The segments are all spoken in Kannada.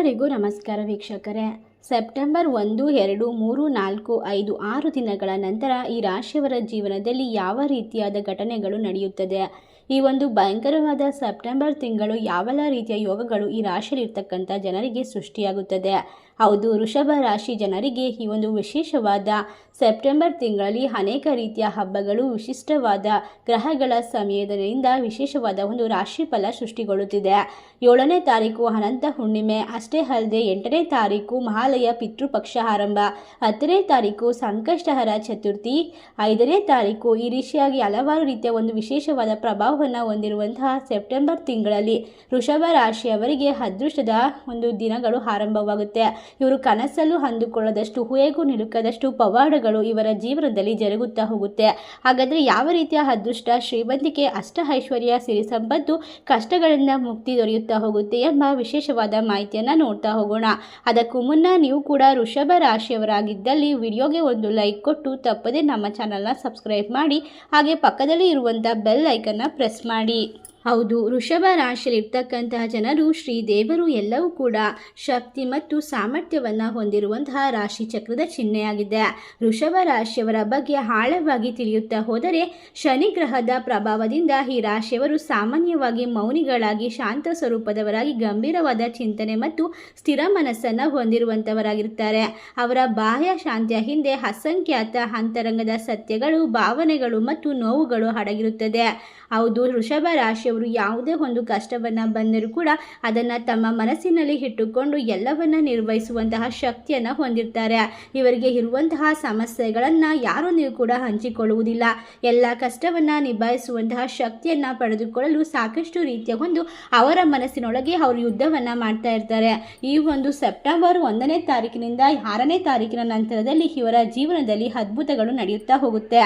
ಎಲ್ಲರಿಗೂ ನಮಸ್ಕಾರ ವೀಕ್ಷಕರೇ. ಸೆಪ್ಟೆಂಬರ್ ಒಂದು, ಎರಡು, ಮೂರು, ನಾಲ್ಕು, ಐದು, ಆರು ದಿನಗಳ ನಂತರ ಈ ರಾಶಿಯವರ ಜೀವನದಲ್ಲಿ ಯಾವ ರೀತಿಯಾದ ಘಟನೆಗಳು ನಡೆಯುತ್ತದೆ? ಈ ಒಂದು ಭಯಂಕರವಾದ ಸೆಪ್ಟೆಂಬರ್ ತಿಂಗಳು ಯಾವೆಲ್ಲ ರೀತಿಯ ಯೋಗಗಳು ಈ ರಾಶಿಯಲ್ಲಿರ್ತಕ್ಕಂಥ ಜನರಿಗೆ ಸೃಷ್ಟಿಯಾಗುತ್ತದೆ? ಹೌದು, ವೃಷಭ ರಾಶಿ ಜನರಿಗೆ ಈ ಒಂದು ವಿಶೇಷವಾದ ಸೆಪ್ಟೆಂಬರ್ ತಿಂಗಳಲ್ಲಿ ಅನೇಕ ರೀತಿಯ ಹಬ್ಬಗಳು ವಿಶಿಷ್ಟವಾದ ಗ್ರಹಗಳ ಸಮಯದಿಂದ ವಿಶೇಷವಾದ ಒಂದು ರಾಶಿ ಫಲ ಸೃಷ್ಟಿಗೊಳ್ಳುತ್ತಿದೆ. ಏಳನೇ ತಾರೀಕು ಅನಂತ ಹುಣ್ಣಿಮೆ, ಅಷ್ಟೇ ಅಲ್ಲದೆ ಎಂಟನೇ ತಾರೀಕು ಮಹಾಲಯ ಪಿತೃಪಕ್ಷ ಆರಂಭ, ಹತ್ತನೇ ತಾರೀಕು ಸಂಕಷ್ಟಹರ ಚತುರ್ಥಿ, ಐದನೇ ತಾರೀಕು ಈ ರೀತಿಯಾಗಿ ಹಲವಾರು ರೀತಿಯ ಒಂದು ವಿಶೇಷವಾದ ಪ್ರಭಾವವನ್ನು ಹೊಂದಿರುವಂತಹ ಸೆಪ್ಟೆಂಬರ್ ತಿಂಗಳಲ್ಲಿ ವೃಷಭ ರಾಶಿಯವರಿಗೆ ಅದೃಷ್ಟದ ಒಂದು ದಿನಗಳು ಆರಂಭವಾಗುತ್ತೆ. ಇವರು ಕನಸಲ್ಲೂ ಅಂದುಕೊಳ್ಳದಷ್ಟು ಹುಯೆಗೂ ನಿಲುಕದಷ್ಟು ಪವಾಡಗಳು ಇವರ ಜೀವನದಲ್ಲಿ ಜರುಗುತ್ತಾ ಹೋಗುತ್ತೆ. ಹಾಗಾದರೆ ಯಾವ ರೀತಿಯ ಅದೃಷ್ಟ ಶ್ರೀಮಂತಿಕೆ ಅಷ್ಟ ಐಶ್ವರ್ಯ ಸಿರಿ ಸಂಪತ್ತು ಕಷ್ಟಗಳಿಂದ ಮುಕ್ತಿ ದೊರೆಯುತ್ತಾ ಹೋಗುತ್ತೆ ಎಂಬ ವಿಶೇಷವಾದ ಮಾಹಿತಿಯನ್ನು ನೋಡ್ತಾ ಹೋಗೋಣ. ಅದಕ್ಕೂ ಮುನ್ನ ನೀವು ಕೂಡ ವೃಷಭ ರಾಶಿಯವರಾಗಿದ್ದಲ್ಲಿ ವಿಡಿಯೋಗೆ ಒಂದು ಲೈಕ್ ಕೊಟ್ಟು ತಪ್ಪದೆ ನಮ್ಮ ಚಾನಲ್ನ ಸಬ್ಸ್ಕ್ರೈಬ್ ಮಾಡಿ ಹಾಗೆ ಪಕ್ಕದಲ್ಲಿ ಇರುವಂಥ ಬೆಲ್ ಐಕನ್ನ ಪ್ರೆಸ್ ಮಾಡಿ. ಹೌದು, ವೃಷಭ ರಾಶಿಯಲ್ಲಿರ್ತಕ್ಕಂತಹ ಜನರು ಶ್ರೀದೇವರು ಎಲ್ಲವೂ ಕೂಡ ಶಕ್ತಿ ಮತ್ತು ಸಾಮರ್ಥ್ಯವನ್ನು ಹೊಂದಿರುವಂತಹ ರಾಶಿ ಚಕ್ರದ ಚಿಹ್ನೆಯಾಗಿದೆ. ವೃಷಭ ರಾಶಿಯವರ ಬಗ್ಗೆ ಆಳವಾಗಿ ತಿಳಿಯುತ್ತಾ ಹೋದರೆ ಶನಿ ಗ್ರಹದ ಪ್ರಭಾವದಿಂದ ಈ ರಾಶಿಯವರು ಸಾಮಾನ್ಯವಾಗಿ ಮೌನಿಗಳಾಗಿ ಶಾಂತ ಸ್ವರೂಪದವರಾಗಿ ಗಂಭೀರವಾದ ಚಿಂತನೆ ಮತ್ತು ಸ್ಥಿರ ಮನಸ್ಸನ್ನು ಹೊಂದಿರುವಂಥವರಾಗಿರ್ತಾರೆ ಅವರ ಬಾಹ್ಯ ಶಾಂತಿಯ ಹಿಂದೆ ಅಸಂಖ್ಯಾತ ಅಂತರಂಗದ ಸತ್ಯಗಳು, ಭಾವನೆಗಳು ಮತ್ತು ನೋವುಗಳು ಅಡಗಿರುತ್ತದೆ. ಹೌದು, ವೃಷಭ ರಾಶಿಯವರು ಯಾವುದೇ ಒಂದು ಕಷ್ಟವನ್ನು ಬಂದರೂ ಕೂಡ ಅದನ್ನು ತಮ್ಮ ಮನಸ್ಸಿನಲ್ಲಿ ಇಟ್ಟುಕೊಂಡು ಎಲ್ಲವನ್ನ ನಿರ್ವಹಿಸುವಂತಹ ಶಕ್ತಿಯನ್ನು ಹೊಂದಿರ್ತಾರೆ. ಇವರಿಗೆ ಇರುವಂತಹ ಸಮಸ್ಯೆಗಳನ್ನು ಯಾರೊಂದಿಗೂ ಕೂಡ ಹಂಚಿಕೊಳ್ಳುವುದಿಲ್ಲ. ಎಲ್ಲ ಕಷ್ಟವನ್ನು ನಿಭಾಯಿಸುವಂತಹ ಶಕ್ತಿಯನ್ನು ಪಡೆದುಕೊಳ್ಳಲು ಸಾಕಷ್ಟು ರೀತಿಯ ಒಂದು ಅವರ ಮನಸ್ಸಿನೊಳಗೆ ಅವರು ಯುದ್ಧವನ್ನು ಮಾಡ್ತಾ ಇರ್ತಾರೆ. ಈ ಒಂದು ಸೆಪ್ಟೆಂಬರ್ ಒಂದನೇ ತಾರೀಕಿನಿಂದ ಆರನೇ ತಾರೀಕಿನ ನಂತರದಲ್ಲಿ ಇವರ ಜೀವನದಲ್ಲಿ ಅದ್ಭುತಗಳು ನಡೆಯುತ್ತಾ ಹೋಗುತ್ತೆ.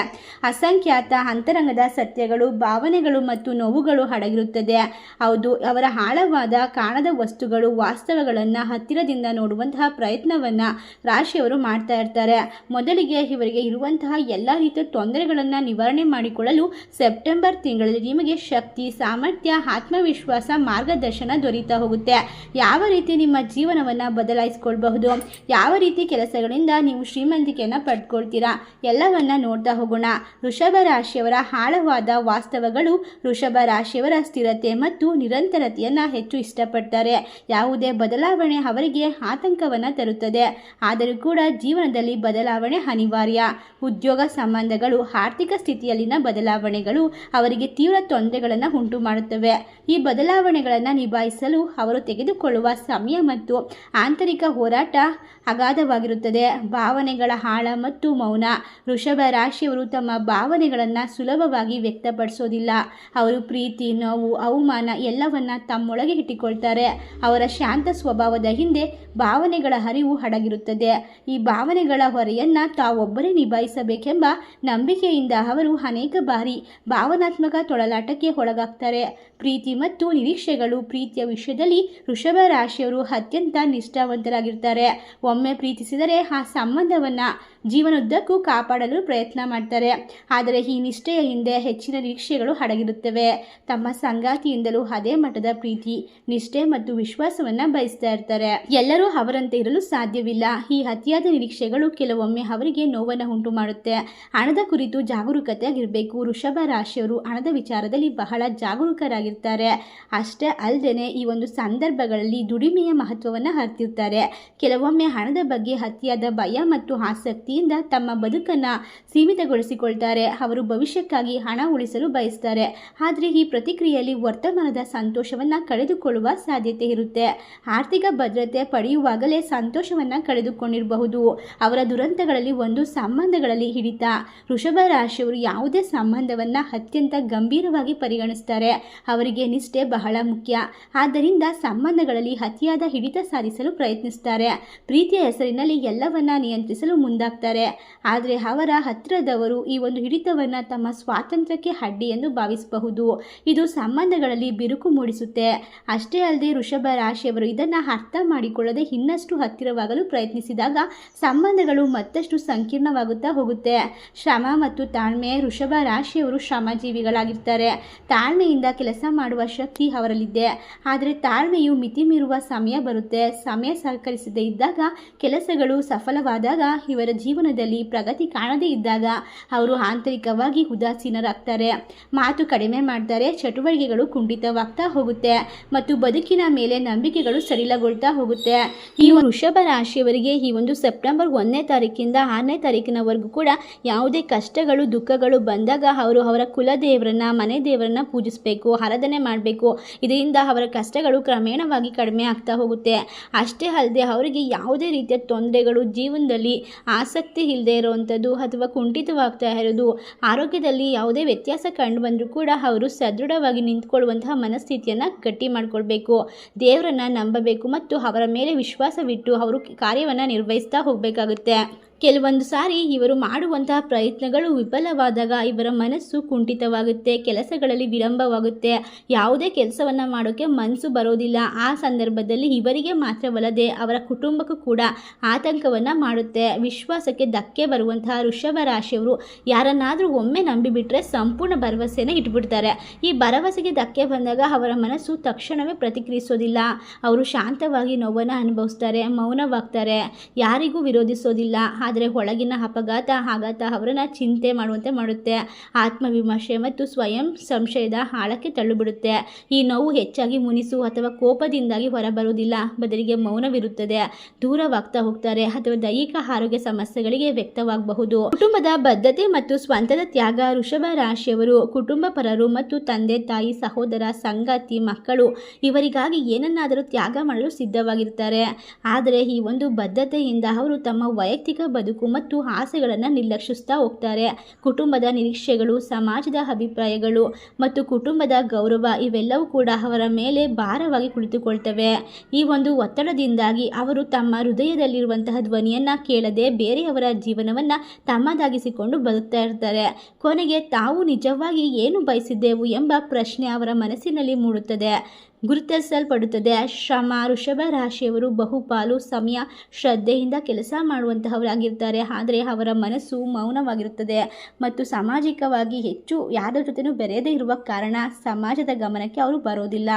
ಅಸಂಖ್ಯಾತ ಅಂತರಂಗದ ಸತ್ಯಗಳು, ಭಾವನೆಗಳು ಮತ್ತು ನೋವುಗಳು ಅಡಗಿರುತ್ತದೆ ಹೌದು, ಅವರ ಆಳವಾದ ಕಾಣದ ವಸ್ತುಗಳು ವಾಸ್ತವಗಳನ್ನು ಹತ್ತಿರದಿಂದ ನೋಡುವಂತಹ ಪ್ರಯತ್ನವನ್ನು ರಾಶಿಯವರು ಮಾಡ್ತಾ ಇರ್ತಾರೆ. ಮೊದಲಿಗೆ ಇವರಿಗೆ ಇರುವಂತಹ ಎಲ್ಲ ರೀತಿಯ ತೊಂದರೆಗಳನ್ನು ನಿವಾರಣೆ ಮಾಡಿಕೊಳ್ಳಲು ಸೆಪ್ಟೆಂಬರ್ ತಿಂಗಳಲ್ಲಿ ನಿಮಗೆ ಶಕ್ತಿ, ಸಾಮರ್ಥ್ಯ, ಆತ್ಮವಿಶ್ವಾಸ, ಮಾರ್ಗದರ್ಶನ ದೊರೀತಾ ಹೋಗುತ್ತೆ. ಯಾವ ರೀತಿ ನಿಮ್ಮ ಜೀವನವನ್ನು ಬದಲಾಯಿಸಿಕೊಳ್ಬಹುದು? ಯಾವ ರೀತಿ ಕೆಲಸಗಳಿಂದ ನೀವು ಶ್ರೀಮಂತಿಕೆಯನ್ನು ಪಡ್ಕೊಳ್ತೀರಾ? ಎಲ್ಲವನ್ನ ನೋಡ್ತಾ ಹೋಗೋಣ. ವೃಷಭ ರಾಶಿಯವರ ಆಳವಾದ ವಾಸ್ತವಗಳು ವೃಷಭ ರಾಶಿಯವರ ಸ್ಥಿರತೆ ಮತ್ತು ನಿರಂತರತೆಯನ್ನು ಹೆಚ್ಚು ಇಷ್ಟಪಡ್ತಾರೆ. ಯಾವುದೇ ಬದಲಾವಣೆ ಅವರಿಗೆ ಆತಂಕವನ್ನು ತರುತ್ತದೆ. ಆದರೂ ಕೂಡ ಜೀವನದಲ್ಲಿ ಬದಲಾವಣೆ ಅನಿವಾರ್ಯ. ಉದ್ಯೋಗ ಸಂಬಂಧಗಳು, ಆರ್ಥಿಕ ಸ್ಥಿತಿಯಲ್ಲಿನ ಬದಲಾವಣೆಗಳು ಅವರಿಗೆ ತೀವ್ರ ತೊಂದರೆಗಳನ್ನು ಉಂಟು ಮಾಡುತ್ತವೆ ಈ ಬದಲಾವಣೆಗಳನ್ನು ನಿಭಾಯಿಸಲು ಅವರು ತೆಗೆದುಕೊಳ್ಳುವ ಸಮಯ ಮತ್ತು ಆಂತರಿಕ ಹೋರಾಟ ಅಗಾಧವಾಗಿರುತ್ತದೆ. ಭಾವನೆಗಳ ಆಳ ಮತ್ತು ಮೌನ. ವೃಷಭ ರಾಶಿಯವರು ತಮ್ಮ ಭಾವನೆಗಳನ್ನು ಸುಲಭವಾಗಿ ವ್ಯಕ್ತಪಡಿಸೋದಿಲ್ಲ. ಅವರು ಪ್ರೀತಿ ನೋವು ಅವಮಾನ ಎಲ್ಲವನ್ನ ತಮ್ಮೊಳಗೆ ಇಟ್ಟುಕೊಳ್ತಾರೆ. ಅವರ ಶಾಂತ ಸ್ವಭಾವದ ಹಿಂದೆ ಭಾವನೆಗಳ ಹರಿವು ಅಡಗಿರುತ್ತದೆ ಈ ಭಾವನೆಗಳ ಹೊರೆಯನ್ನು ತಾವೊಬ್ಬರೇ ನಿಭಾಯಿಸಬೇಕೆಂಬ ನಂಬಿಕೆಯಿಂದ ಅವರು ಅನೇಕ ಬಾರಿ ಭಾವನಾತ್ಮಕ ತೊಳಲಾಟಕ್ಕೆ ಒಳಗಾಗ್ತಾರೆ. ಪ್ರೀತಿ ಮತ್ತು ನಿರೀಕ್ಷೆಗಳು ಪ್ರೀತಿಯ ವಿಷಯದಲ್ಲಿ ವೃಷಭ ರಾಶಿಯವರು ಅತ್ಯಂತ ನಿಷ್ಠಾವಂತರಾಗಿರ್ತಾರೆ. ಒಮ್ಮೆ ಪ್ರೀತಿಸಿದರೆ ಆ ಸಂಬಂಧವನ್ನು ಜೀವನದುದ್ದಕ್ಕೂ ಕಾಪಾಡಲು ಪ್ರಯತ್ನ ಮಾಡ್ತಾರೆ. ಆದರೆ ಈ ನಿಷ್ಠೆಯ ಹಿಂದೆ ಹೆಚ್ಚಿನ ನಿರೀಕ್ಷೆಗಳು ಅಡಗಿರುತ್ತವೆ ತಮ್ಮ ಸಂಗಾತಿಯಿಂದಲೂ ಅದೇ ಮಟ್ಟದ ಪ್ರೀತಿ, ನಿಷ್ಠೆ ಮತ್ತು ವಿಶ್ವಾಸವನ್ನು ಬಯಸ್ತಾ ಇರ್ತಾರೆ. ಎಲ್ಲರೂ ಅವರಂತೆ ಇರಲು ಸಾಧ್ಯವಿಲ್ಲ. ಈ ಅತಿಯಾದ ನಿರೀಕ್ಷೆಗಳು ಕೆಲವೊಮ್ಮೆ ಅವರಿಗೆ ನೋವನ್ನು ಉಂಟು ಮಾಡುತ್ತೆ ಹಣದ ಕುರಿತು ಜಾಗರೂಕತೆಯಾಗಿರಬೇಕು. ವೃಷಭ ರಾಶಿಯವರು ಹಣದ ವಿಚಾರದಲ್ಲಿ ಬಹಳ ಜಾಗರೂಕರಾಗಿರ್ತಾರೆ. ಅಷ್ಟೇ ಅಲ್ಲದೆ ಈ ಒಂದು ಸಂದರ್ಭಗಳಲ್ಲಿ ದುಡಿಮೆಯ ಮಹತ್ವವನ್ನು ಅರ್ತಿರ್ತಾರೆ. ಕೆಲವೊಮ್ಮೆ ಹಣದ ಬಗ್ಗೆ ಅತಿಯಾದ ಭಯ ಮತ್ತು ಆಸಕ್ತಿಯಿಂದ ತಮ್ಮ ಬದುಕನ್ನು ಸೀಮಿತಗೊಳಿಸಿಕೊಳ್ತಾರೆ. ಅವರು ಭವಿಷ್ಯಕ್ಕಾಗಿ ಹಣ ಉಳಿಸಲು ಬಯಸ್ತಾರೆ. ಆದರೆ ಈ ಪ್ರತಿಕ್ರಿಯೆಯಲ್ಲಿ ವರ್ತಮಾನದ ಸಂತೋಷವನ್ನು ಕಳೆದುಕೊಳ್ಳುವ ಸಾಧ್ಯತೆ ಇರುತ್ತೆ. ಆರ್ಥಿಕ ಭದ್ರತೆ ಪಡೆಯುವಾಗಲೇ ಸಂತೋಷವನ್ನು ಕಳೆದುಕೊಂಡಿರಬಹುದು. ಅವರ ದುರಂತಗಳಲ್ಲಿ ಒಂದು ಸಂಬಂಧಗಳಲ್ಲಿ ಹಿಡಿತ. ವೃಷಭ ರಾಶಿಯವರು ಯಾವುದೇ ಸಂಬಂಧವನ್ನು ಅತ್ಯಂತ ಗಂಭೀರವಾಗಿ ಪರಿಗಣಿಸ್ತಾರೆ. ಅವರಿಗೆ ನಿಷ್ಠೆ ಬಹಳ ಮುಖ್ಯ. ಆದ್ದರಿಂದ ಸಂಬಂಧಗಳಲ್ಲಿ ಅತಿಯಾದ ಹಿಡಿತ ಸಾಧಿಸಲು ಪ್ರಯತ್ನಿಸ್ತಾರೆ. ಪ್ರೀತಿಯ ಹೆಸರಿನಲ್ಲಿ ಎಲ್ಲವನ್ನ ನಿಯಂತ್ರಿಸಲು ಮುಂದಾಗ್ತಾರೆ. ಇರ್ತಾರೆ ಆದರೆ ಅವರ ಹತ್ತಿರದವರು ಈ ಒಂದು ಹಿಡಿತವನ್ನು ತಮ್ಮ ಸ್ವಾತಂತ್ರ್ಯಕ್ಕೆ ಅಡ್ಡಿ ಎಂದು ಭಾವಿಸಬಹುದು. ಇದು ಸಂಬಂಧಗಳಲ್ಲಿ ಬಿರುಕು ಮೂಡಿಸುತ್ತೆ. ಅಷ್ಟೇ ಅಲ್ಲದೆ ಋಷಭ ರಾಶಿಯವರು ಇದನ್ನು ಅರ್ಥ ಮಾಡಿಕೊಳ್ಳದೆ ಇನ್ನಷ್ಟು ಹತ್ತಿರವಾಗಲು ಪ್ರಯತ್ನಿಸಿದಾಗ ಸಂಬಂಧಗಳು ಮತ್ತಷ್ಟು ಸಂಕೀರ್ಣವಾಗುತ್ತಾ ಹೋಗುತ್ತೆ. ಶ್ರಮ ಮತ್ತು ತಾಳ್ಮೆ ಋಷಭ ರಾಶಿಯವರು ಶ್ರಮಜೀವಿಗಳಾಗಿರ್ತಾರೆ. ತಾಳ್ಮೆಯಿಂದ ಕೆಲಸ ಮಾಡುವ ಶಕ್ತಿ ಅವರಲ್ಲಿದೆ. ಆದರೆ ತಾಳ್ಮೆಯು ಮಿತಿ ಮೀರುವ ಸಮಯ ಬರುತ್ತೆ. ಸಮಯ ಸಹಕರಿಸದೇ ಇದ್ದಾಗ ಕೆಲಸಗಳು ಸಫಲವಾದಾಗ ಇವರ ಜೀವನದಲ್ಲಿ ಪ್ರಗತಿ ಕಾಣದೇ ಇದ್ದಾಗ ಅವರು ಆಂತರಿಕವಾಗಿ ಉದಾಸೀನರಾಗ್ತಾರೆ. ಮಾತು ಕಡಿಮೆ ಮಾಡ್ತಾರೆ, ಚಟುವಟಿಕೆಗಳು ಕುಂಠಿತವಾಗ್ತಾ ಹೋಗುತ್ತೆ ಮತ್ತು ಬದುಕಿನ ಮೇಲೆ ನಂಬಿಕೆಗಳು ಸಡಿಲಗೊಳ್ತಾ ಹೋಗುತ್ತೆ. ಈ ವೃಷಭ ರಾಶಿಯವರಿಗೆ ಈ ಒಂದು ಸೆಪ್ಟೆಂಬರ್ ಒಂದನೇ ತಾರೀಕಿಂದ ಆರನೇ ತಾರೀಕಿನವರೆಗೂ ಕೂಡ ಯಾವುದೇ ಕಷ್ಟಗಳು, ದುಃಖಗಳು ಬಂದಾಗ ಅವರು ಅವರ ಕುಲದೇವರನ್ನ ಮನೆ ದೇವರನ್ನ ಪೂಜಿಸಬೇಕು, ಆರಾಧನೆ ಮಾಡಬೇಕು. ಇದರಿಂದ ಅವರ ಕಷ್ಟಗಳು ಕ್ರಮೇಣವಾಗಿ ಕಡಿಮೆ ಆಗ್ತಾ ಹೋಗುತ್ತೆ. ಅಷ್ಟೇ ಅಲ್ಲದೆ ಅವರಿಗೆ ಯಾವುದೇ ರೀತಿಯ ತೊಂದರೆಗಳು ಜೀವನದಲ್ಲಿ ಆಸಕ್ತಿ ಇಲ್ಲದೆ ಇರುವಂಥದ್ದು ಅಥವಾ ಕುಂಠಿತವಾಗ್ತಾ ಇರೋದು, ಆರೋಗ್ಯದಲ್ಲಿ ಯಾವುದೇ ವ್ಯತ್ಯಾಸ ಕಂಡು ಬಂದರೂ ಕೂಡ ಅವರು ಸದೃಢವಾಗಿ ನಿಂತ್ಕೊಳ್ಳುವಂತಹ ಮನಸ್ಥಿತಿಯನ್ನು ಗಟ್ಟಿ ಮಾಡಿಕೊಳ್ಬೇಕು. ದೇವರನ್ನು ನಂಬಬೇಕು ಮತ್ತು ಅವರ ಮೇಲೆ ವಿಶ್ವಾಸವಿಟ್ಟು ಅವರು ಕಾರ್ಯವನ್ನು ನಿರ್ವಹಿಸ್ತಾ ಹೋಗಬೇಕಾಗುತ್ತೆ. ಕೆಲವೊಂದು ಸಾರಿ ಇವರು ಮಾಡುವಂತಹ ಪ್ರಯತ್ನಗಳು ವಿಫಲವಾದಾಗ ಇವರ ಮನಸ್ಸು ಕುಂಠಿತವಾಗುತ್ತೆ, ಕೆಲಸಗಳಲ್ಲಿ ವಿಳಂಬವಾಗುತ್ತೆ. ಯಾವುದೇ ಕೆಲಸವನ್ನು ಮಾಡೋಕ್ಕೆ ಮನಸ್ಸು ಬರೋದಿಲ್ಲ. ಆ ಸಂದರ್ಭದಲ್ಲಿ ಇವರಿಗೆ ಮಾತ್ರವಲ್ಲದೆ ಅವರ ಕುಟುಂಬಕ್ಕೂ ಕೂಡ ಆತಂಕವನ್ನು ಮಾಡುತ್ತೆ. ವಿಶ್ವಾಸಕ್ಕೆ ಧಕ್ಕೆ ಬರುವಂತಹ ಋಷಭ ರಾಶಿಯವರು ಯಾರನ್ನಾದರೂ ಒಮ್ಮೆ ನಂಬಿಬಿಟ್ರೆ ಸಂಪೂರ್ಣ ಭರವಸೆಯನ್ನು ಇಟ್ಬಿಡ್ತಾರೆ. ಈ ಭರವಸೆಗೆ ಧಕ್ಕೆ ಬಂದಾಗ ಅವರ ಮನಸ್ಸು ತಕ್ಷಣವೇ ಪ್ರತಿಕ್ರಿಯಿಸೋದಿಲ್ಲ. ಅವರು ಶಾಂತವಾಗಿ ನೋವನ್ನು ಅನುಭವಿಸ್ತಾರೆ, ಮೌನವಾಗ್ತಾರೆ. ಯಾರಿಗೂ ವಿರೋಧಿಸೋದಿಲ್ಲ. ಆದರೆ ಒಳಗಿನ ಅಪಘಾತ ಆಘಾತ ಅವರನ್ನು ಚಿಂತೆ ಮಾಡುವಂತೆ ಮಾಡುತ್ತೆ. ಆತ್ಮವಿಮರ್ಶೆ ಮತ್ತು ಸ್ವಯಂ ಸಂಶಯದ ಆಳಕ್ಕೆ ತಳ್ಳುಬಿಡುತ್ತೆ. ಈ ನೋವು ಹೆಚ್ಚಾಗಿ ಮುನಿಸು ಅಥವಾ ಕೋಪದಿಂದಾಗಿ ಹೊರಬರುವುದಿಲ್ಲ. ಬದಲಿಗೆ ಮೌನವಿರುತ್ತದೆ. ದೂರವಾಗ್ತಾ ಹೋಗ್ತಾರೆ ಅಥವಾ ದೈಹಿಕ ಆರೋಗ್ಯ ಸಮಸ್ಯೆಗಳಿಗೆ ವ್ಯಕ್ತವಾಗಬಹುದು. ಕುಟುಂಬದ ಬದ್ಧತೆ ಮತ್ತು ಸ್ವಂತದ ತ್ಯಾಗ ಋಷಭ ರಾಶಿಯವರು, ಕುಟುಂಬ ಪರರು ಮತ್ತು ತಂದೆ, ತಾಯಿ, ಸಹೋದರ, ಸಂಗಾತಿ, ಮಕ್ಕಳು ಇವರಿಗಾಗಿ ಏನನ್ನಾದರೂ ತ್ಯಾಗ ಮಾಡಲು ಸಿದ್ಧವಾಗಿರ್ತಾರೆ ಆದರೆ ಈ ಒಂದು ಬದ್ಧತೆಯಿಂದ ಅವರು ತಮ್ಮ ವೈಯಕ್ತಿಕ ಬದುಕು ಮತ್ತು ಆಸೆಗಳನ್ನು ನಿರ್ಲಕ್ಷಿಸ್ತಾ ಹೋಗ್ತಾರೆ. ಕುಟುಂಬದ ನಿರೀಕ್ಷೆಗಳು, ಸಮಾಜದ ಅಭಿಪ್ರಾಯಗಳು ಮತ್ತು ಕುಟುಂಬದ ಗೌರವ ಇವೆಲ್ಲವೂ ಕೂಡ ಅವರ ಮೇಲೆ ಭಾರವಾಗಿ ಕುಳಿತುಕೊಳ್ತವೆ. ಈ ಒಂದು ಒತ್ತಡದಿಂದಾಗಿ ಅವರು ತಮ್ಮ ಹೃದಯದಲ್ಲಿರುವಂತಹ ಧ್ವನಿಯನ್ನು ಕೇಳದೆ ಬೇರೆಯವರ ಜೀವನವನ್ನು ತಮ್ಮದಾಗಿಸಿಕೊಂಡು ಬದುಕ್ತಾ ಇರ್ತಾರೆ. ಕೊನೆಗೆ ತಾವು ನಿಜವಾಗಿ ಏನು ಬಯಸಿದ್ದೆವು ಎಂಬ ಪ್ರಶ್ನೆ ಅವರ ಮನಸ್ಸಿನಲ್ಲಿ ಮೂಡುತ್ತದೆ. ಗುರುತಿಸಲ್ಪಡುತ್ತದೆ. ಶ್ರಮ ವೃಷಭ ರಾಶಿಯವರು ಬಹುಪಾಲು ಸಮಯ, ಶ್ರದ್ಧೆಯಿಂದ ಕೆಲಸ ಮಾಡುವಂತಹವರಾಗಿರ್ತಾರೆ. ಆದರೆ ಅವರ ಮನಸ್ಸು ಮೌನವಾಗಿರುತ್ತದೆ. ಮತ್ತು ಸಾಮಾಜಿಕವಾಗಿ ಹೆಚ್ಚು ಯಾರ ಜೊತೆನೂ ಬೆರೆಯದೇ ಇರುವ ಕಾರಣ ಸಮಾಜದ ಗಮನಕ್ಕೆ ಅವರು ಬರೋದಿಲ್ಲ.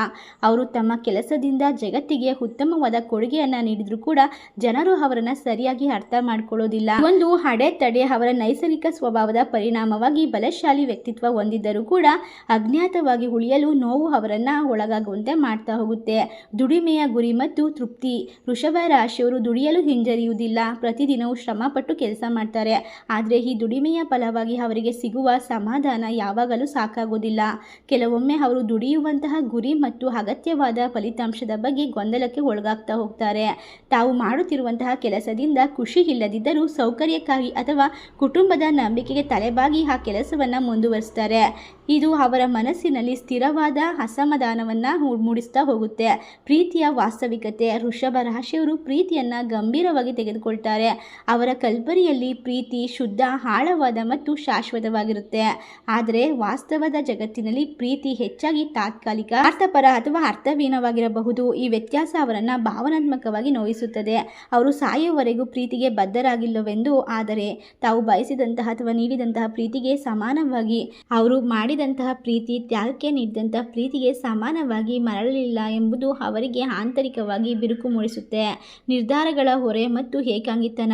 ಅವರು ತಮ್ಮ ಕೆಲಸದಿಂದ ಜಗತ್ತಿಗೆ ಉತ್ತಮವಾದ ಕೊಡುಗೆಯನ್ನು ನೀಡಿದರೂ ಕೂಡ ಜನರು ಅವರನ್ನು ಸರಿಯಾಗಿ ಅರ್ಥ ಮಾಡಿಕೊಳ್ಳೋದಿಲ್ಲ. ಒಂದು ಅಡೆತಡೆ ಅವರ ನೈಸರ್ಗಿಕ ಸ್ವಭಾವದ ಪರಿಣಾಮವಾಗಿ ಬಲಶಾಲಿ ವ್ಯಕ್ತಿತ್ವ ಹೊಂದಿದ್ದರೂ ಕೂಡ ಅಜ್ಞಾತವಾಗಿ ಉಳಿಯಲು ನೋವು ಅವರನ್ನು ಒಳಗಾಗುವಂತೆ ಮಾಡ್ತಾ ಹೋಗುತ್ತೆ. ದುಡಿಮೆಯ ಗುರಿ ಮತ್ತು ತೃಪ್ತಿ. ವೃಷಭ ರಾಶಿಯವರು ದುಡಿಯಲು ಹಿಂಜರಿಯುವುದಿಲ್ಲ. ಪ್ರತಿದಿನವೂ ಶ್ರಮಪಟ್ಟು ಕೆಲಸ ಮಾಡ್ತಾರೆ. ಆದರೆ ಈ ದುಡಿಮೆಯ ಫಲವಾಗಿ ಅವರಿಗೆ ಸಿಗುವ ಸಮಾಧಾನ ಯಾವಾಗಲೂ ಸಾಕಾಗೋದಿಲ್ಲ. ಕೆಲವೊಮ್ಮೆ ಅವರು ದುಡಿಯುವಂತಹ ಗುರಿ ಮತ್ತು ಅಗತ್ಯವಾದ ಫಲಿತಾಂಶದ ಬಗ್ಗೆ ಗೊಂದಲಕ್ಕೆ ಒಳಗಾಗ್ತಾ ಹೋಗ್ತಾರೆ. ತಾವು ಮಾಡುತ್ತಿರುವಂತಹ ಕೆಲಸದಿಂದ ಖುಷಿ ಇಲ್ಲದಿದ್ದರೂ ಸೌಕರ್ಯಕ್ಕಾಗಿ ಅಥವಾ ಕುಟುಂಬದ ನಂಬಿಕೆಗೆ ತಲೆಬಾಗಿ ಆ ಕೆಲಸವನ್ನು ಮುಂದುವರಿಸ್ತಾರೆ. ಇದು ಅವರ ಮನಸ್ಸಿನಲ್ಲಿ ಸ್ಥಿರವಾದ ಅಸಮಾಧಾನವನ್ನು ಮೂಡಿಸ್ತಾ ಹೋಗುತ್ತೆ. ಪ್ರೀತಿಯ ವಾಸ್ತವಿಕತೆ ವೃಷಭ ರಾಶಿಯವರು ಪ್ರೀತಿಯನ್ನು ಗಂಭೀರವಾಗಿ ತೆಗೆದುಕೊಳ್ತಾರೆ. ಅವರ ಕಲ್ಪನೆಯಲ್ಲಿ ಪ್ರೀತಿ ಶುದ್ಧ, ಆಳವಾದ ಮತ್ತು ಶಾಶ್ವತವಾಗಿರುತ್ತೆ. ಆದರೆ ವಾಸ್ತವದ ಜಗತ್ತಿನಲ್ಲಿ ಪ್ರೀತಿ ಹೆಚ್ಚಾಗಿ ತಾತ್ಕಾಲಿಕ ಅರ್ಥಪರ ಅಥವಾ ಅರ್ಥವೀನವಾಗಿರಬಹುದು ಈ ವ್ಯತ್ಯಾಸ ಅವರನ್ನು ಭಾವನಾತ್ಮಕವಾಗಿ ನೋಯಿಸುತ್ತದೆ. ಅವರು ಸಾಯುವವರೆಗೂ ಪ್ರೀತಿಗೆ ಬದ್ಧರಾಗಿಲ್ಲವೆಂದು, ಆದರೆ ತಾವು ಬಯಸಿದಂತಹ ಅಥವಾ ನೀಡಿದಂತಹ ಪ್ರೀತಿಗೆ ಸಮಾನವಾಗಿ, ಅವರು ಮಾಡಿದಂತಹ ಪ್ರೀತಿ, ತ್ಯಾಗಕ್ಕೆ ನೀಡಿದಂತಹ ಪ್ರೀತಿಗೆ ಸಮಾನವಾಗಿ ಮರಳಲಿಲ್ಲ ಎಂಬುದು ಅವರಿಗೆ ಆಂತರಿಕವಾಗಿ ಬಿರುಕು ಮೂಡಿಸುತ್ತೆ. ನಿರ್ಧಾರಗಳ ಹೊರೆ ಮತ್ತು ಏಕಾಂಗಿತನ.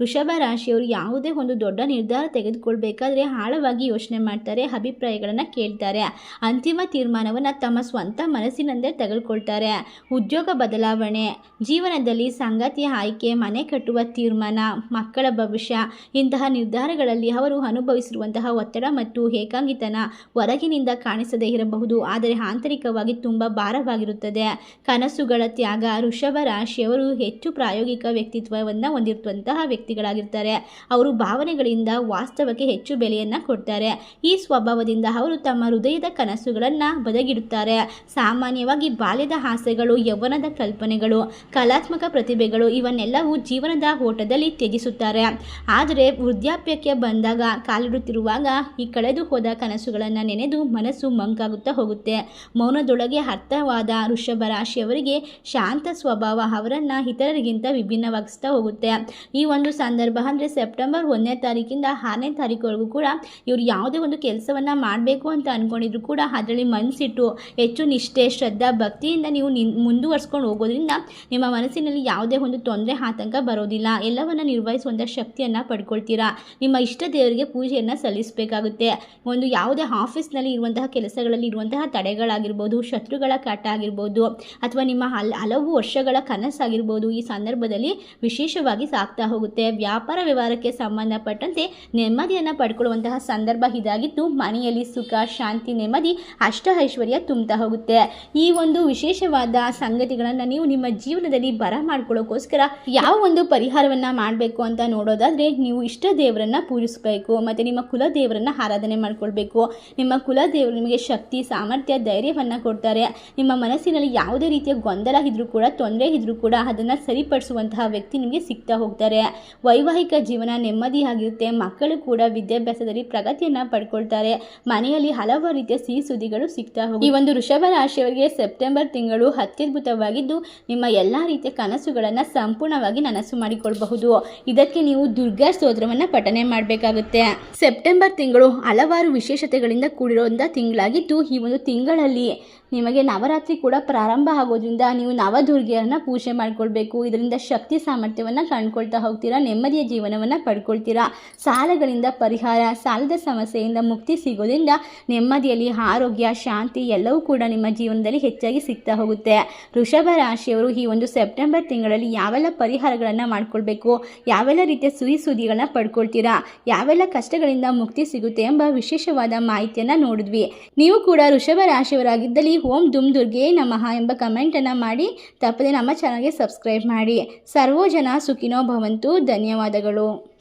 ವೃಷಭ ರಾಶಿಯವರು ಯಾವುದೇ ಒಂದು ದೊಡ್ಡ ನಿರ್ಧಾರ ತೆಗೆದುಕೊಳ್ಬೇಕಾದ್ರೆ ಆಳವಾಗಿ ಯೋಚನೆ ಮಾಡ್ತಾರೆ, ಅಭಿಪ್ರಾಯಗಳನ್ನು ಕೇಳ್ತಾರೆ. ಅಂತಿಮ ತೀರ್ಮಾನವನ್ನು ತಮ್ಮ ಸ್ವಂತ ಮನಸ್ಸಿನಂದೇ ತೆಗೆದುಕೊಳ್ತಾರೆ. ಉದ್ಯೋಗ ಬದಲಾವಣೆ, ಜೀವನದಲ್ಲಿ ಸಂಗತಿಯ ಆಯ್ಕೆ, ಮನೆ ಕಟ್ಟುವ ತೀರ್ಮಾನ, ಮಕ್ಕಳ ಭವಿಷ್ಯ, ಇಂತಹ ನಿರ್ಧಾರಗಳಲ್ಲಿ ಅವರು ಅನುಭವಿಸಿರುವಂತಹ ಒತ್ತಡ ಮತ್ತು ಏಕಾಂಗಿತನ ಹೊರಗಿನಿಂದ ಕಾಣಿಸದೇ ಇರಬಹುದು. ಆದರೆ ಆಂತರಿಕವಾಗಿ ತುಂಬ ಭಾರವಾಗಿರುತ್ತದೆ. ಕನಸುಗಳ ತ್ಯಾಗ, ವೃಷಭ ರಾಶಿಯವರು ಹೆಚ್ಚು ಪ್ರಾಯೋಗಿಕ ವ್ಯಕ್ತಿತ್ವವನ್ನು ಹೊಂದಿರುವಂತಹ ವ್ಯಕ್ತಿ ವ್ಯಕ್ತಿಗಳಾಗಿರ್ತಾರೆ. ಅವರು ಭಾವನೆಗಳಿಂದ ವಾಸ್ತವಕ್ಕೆ ಹೆಚ್ಚು ಬೆಲೆಯನ್ನು ಕೊಡ್ತಾರೆ. ಈ ಸ್ವಭಾವದಿಂದ ಅವರು ತಮ್ಮ ಹೃದಯದ ಕನಸುಗಳನ್ನು ಬದಗಿಡುತ್ತಾರೆ. ಸಾಮಾನ್ಯವಾಗಿ ಬಾಲ್ಯದ ಆಸೆಗಳು, ಯೌವನದ ಕಲ್ಪನೆಗಳು, ಕಲಾತ್ಮಕ ಪ್ರತಿಭೆಗಳು ಇವನ್ನೆಲ್ಲವೂ ಜೀವನದ ಓಟದಲ್ಲಿ ತ್ಯಜಿಸುತ್ತಾರೆ. ಆದರೆ ವೃದ್ಧಾಪ್ಯಕ್ಕೆ ಬಂದಾಗ ಕಾಲಿಡುತ್ತಿರುವಾಗ ಈ ಕಳೆದು ಹೋದ ಕನಸುಗಳನ್ನು ನೆನೆದು ಮನಸ್ಸು ಮಂಕಾಗುತ್ತಾ ಹೋಗುತ್ತೆ. ಮೌನದೊಳಗೆ ಅರ್ಥವಾದ ವೃಷಭ ರಾಶಿಯವರಿಗೆ ಶಾಂತ ಸ್ವಭಾವ ಅವರನ್ನು ಇತರರಿಗಿಂತ ವಿಭಿನ್ನವಾಗಿಸ್ತಾ ಹೋಗುತ್ತೆ. ಈ ಒಂದು ಸಂದರ್ಭ ಅಂದರೆ ಸೆಪ್ಟೆಂಬರ್ ಒಂದನೇ ತಾರೀಕಿಂದ ಆರನೇ ತಾರೀಕುವರೆಗೂ ಕೂಡ ಇವರು ಯಾವುದೇ ಒಂದು ಕೆಲಸವನ್ನು ಮಾಡಬೇಕು ಅಂತ ಅಂದ್ಕೊಂಡಿದ್ರು ಕೂಡ ಅದರಲ್ಲಿ ಮನಸ್ಸಿಟ್ಟು ಹೆಚ್ಚು ನಿಷ್ಠೆ, ಶ್ರದ್ಧಾ, ಭಕ್ತಿಯಿಂದ ನೀವು ನಿನ್ ಮುಂದುವರ್ಸ್ಕೊಂಡು ಹೋಗೋದ್ರಿಂದ ನಿಮ್ಮ ಮನಸ್ಸಿನಲ್ಲಿ ಯಾವುದೇ ಒಂದು ತೊಂದರೆ, ಆತಂಕ ಬರೋದಿಲ್ಲ. ಎಲ್ಲವನ್ನು ನಿರ್ವಹಿಸುವಂಥ ಶಕ್ತಿಯನ್ನು ಪಡ್ಕೊಳ್ತೀರಾ. ನಿಮ್ಮ ಇಷ್ಟ ದೇವರಿಗೆ ಪೂಜೆಯನ್ನು ಸಲ್ಲಿಸಬೇಕಾಗುತ್ತೆ. ಒಂದು ಯಾವುದೇ ಆಫೀಸ್ನಲ್ಲಿ ಇರುವಂತಹ ಕೆಲಸಗಳಲ್ಲಿ ಇರುವಂತಹ ತಡೆಗಳಾಗಿರ್ಬೋದು, ಶತ್ರುಗಳ ಕಾಟ ಆಗಿರ್ಬೋದು ಅಥವಾ ನಿಮ್ಮ ಹಲ್, ಹಲವು ವರ್ಷಗಳ ಕನಸಾಗಿರ್ಬೋದು ಈ ಸಂದರ್ಭದಲ್ಲಿ ವಿಶೇಷವಾಗಿ ಸಾಕ್ತಾ ಹೋಗುತ್ತೆ. ವ್ಯಾಪಾರ ವ್ಯವಹಾರಕ್ಕೆ ಸಂಬಂಧಪಟ್ಟಂತೆ ನೆಮ್ಮದಿಯನ್ನು ಪಡ್ಕೊಳ್ಳುವಂತಹ ಸಂದರ್ಭ ಇದಾಗಿದ್ದು, ಮನೆಯಲ್ಲಿ ಸುಖ, ಶಾಂತಿ, ನೆಮ್ಮದಿ ಅಷ್ಟ ಐಶ್ವರ್ಯ ತುಂಬ್ತಾ ಹೋಗುತ್ತೆ. ಈ ಒಂದು ವಿಶೇಷವಾದ ಸಂಗತಿಗಳನ್ನು ನೀವು ನಿಮ್ಮ ಜೀವನದಲ್ಲಿ ಬರ ಮಾಡ್ಕೊಳ್ಳೋಕ್ಕೋಸ್ಕರ ಯಾವ ಒಂದು ಪರಿಹಾರವನ್ನು ಮಾಡಬೇಕು ಅಂತ ನೋಡೋದಾದರೆ, ನೀವು ಇಷ್ಟ ದೇವರನ್ನ ಪೂಜಿಸಬೇಕು, ಮತ್ತು ನಿಮ್ಮ ಕುಲ ದೇವರನ್ನ ಆರಾಧನೆ ಮಾಡ್ಕೊಳ್ಬೇಕು. ನಿಮ್ಮ ಕುಲ ದೇವರು ನಿಮಗೆ ಶಕ್ತಿ, ಸಾಮರ್ಥ್ಯ, ಧೈರ್ಯವನ್ನು ಕೊಡ್ತಾರೆ. ನಿಮ್ಮ ಮನಸ್ಸಿನಲ್ಲಿ ಯಾವುದೇ ರೀತಿಯ ಗೊಂದಲ ಇದ್ರೂ ಕೂಡ, ತೊಂದರೆ ಇದ್ರೂ ಕೂಡ ಅದನ್ನು ಸರಿಪಡಿಸುವಂತಹ ವ್ಯಕ್ತಿ ನಿಮಗೆ ಸಿಗ್ತಾ ಹೋಗ್ತಾರೆ. ವೈವಾಹಿಕ ಜೀವನ ನೆಮ್ಮದಿಯಾಗಿರುತ್ತೆ. ಮಕ್ಕಳು ಕೂಡ ವಿದ್ಯಾಭ್ಯಾಸದಲ್ಲಿ ಪ್ರಗತಿಯನ್ನು ಪಡ್ಕೊಳ್ತಾರೆ. ಮನೆಯಲ್ಲಿ ಹಲವು ರೀತಿಯ ಸಿಹಿ ಸುದ್ದಿಗಳು ಸಿಗ್ತಾ ಈ ಒಂದು ವೃಷಭ ರಾಶಿಯವರಿಗೆ ಸೆಪ್ಟೆಂಬರ್ ತಿಂಗಳು ಅತ್ಯದ್ಭುತವಾಗಿದ್ದು, ನಿಮ್ಮ ಎಲ್ಲ ರೀತಿಯ ಕನಸುಗಳನ್ನು ಸಂಪೂರ್ಣವಾಗಿ ನನಸು ಮಾಡಿಕೊಳ್ಳಬಹುದು ಇದಕ್ಕೆ ನೀವು ದುರ್ಗಾ ಸ್ತೋತ್ರವನ್ನು ಪಠನೆ ಮಾಡಬೇಕಾಗುತ್ತೆ. ಸೆಪ್ಟೆಂಬರ್ ತಿಂಗಳು ಹಲವಾರು ವಿಶೇಷತೆಗಳಿಂದ ಕೂಡಿರುವಂಥ ತಿಂಗಳಾಗಿದ್ದು, ಈ ಒಂದು ತಿಂಗಳಲ್ಲಿ ನಿಮಗೆ ನವರಾತ್ರಿ ಕೂಡ ಪ್ರಾರಂಭ ಆಗೋದ್ರಿಂದ ನೀವು ನವದುರ್ಗೆಯರನ್ನ ಪೂಜೆ ಮಾಡ್ಕೊಳ್ಬೇಕು. ಇದರಿಂದ ಶಕ್ತಿ ಸಾಮರ್ಥ್ಯವನ್ನು ಕಂಡ್ಕೊಳ್ತಾ ಹೋಗ್ತೀರಾ, ನೆಮ್ಮದಿಯ ಜೀವನವನ್ನು ಪಡ್ಕೊಳ್ತೀರಾ. ಸಾಲಗಳಿಂದ ಪರಿಹಾರ, ಸಾಲದ ಸಮಸ್ಯೆಯಿಂದ ಮುಕ್ತಿ ಸಿಗೋದ್ರಿಂದ ನೆಮ್ಮದಿಯಲ್ಲಿ ಆರೋಗ್ಯ, ಶಾಂತಿ ಎಲ್ಲವೂ ಕೂಡ ನಿಮ್ಮ ಜೀವನದಲ್ಲಿ ಹೆಚ್ಚಾಗಿ ಸಿಗ್ತಾ ಹೋಗುತ್ತೆ. ವೃಷಭ ರಾಶಿಯವರು ಈ ಒಂದು ಸೆಪ್ಟೆಂಬರ್ ತಿಂಗಳಲ್ಲಿ ಯಾವೆಲ್ಲ ಪರಿಹಾರಗಳನ್ನು ಮಾಡ್ಕೊಳ್ಬೇಕು, ಯಾವೆಲ್ಲ ರೀತಿಯ ಸುಯಿ ಸುದ್ದಿಗಳನ್ನ ಪಡ್ಕೊಳ್ತೀರಾ, ಯಾವೆಲ್ಲ ಕಷ್ಟಗಳಿಂದ ಮುಕ್ತಿ ಸಿಗುತ್ತೆ ಎಂಬ ವಿಶೇಷವಾದ ಮಾಹಿತಿಯನ್ನು ನೋಡಿದ್ವಿ. ನೀವು ಕೂಡ ವೃಷಭ ರಾಶಿಯವರಾಗಿದ್ದಲ್ಲಿ ಓಂ ದುಮ್ ದುರ್ಗೆ ನಮಃ ಎಂಬ ಕಮೆಂಟನ್ನು ಮಾಡಿ ತಪ್ಪದೆ ನಮ್ಮ ಚಾನಲ್ಗೆ ಸಬ್ಸ್ಕ್ರೈಬ್ ಮಾಡಿ. ಸರ್ವೋ ಜನ ಸುಖಿನೋ ಭವಂತು. ಧನ್ಯವಾದಗಳು.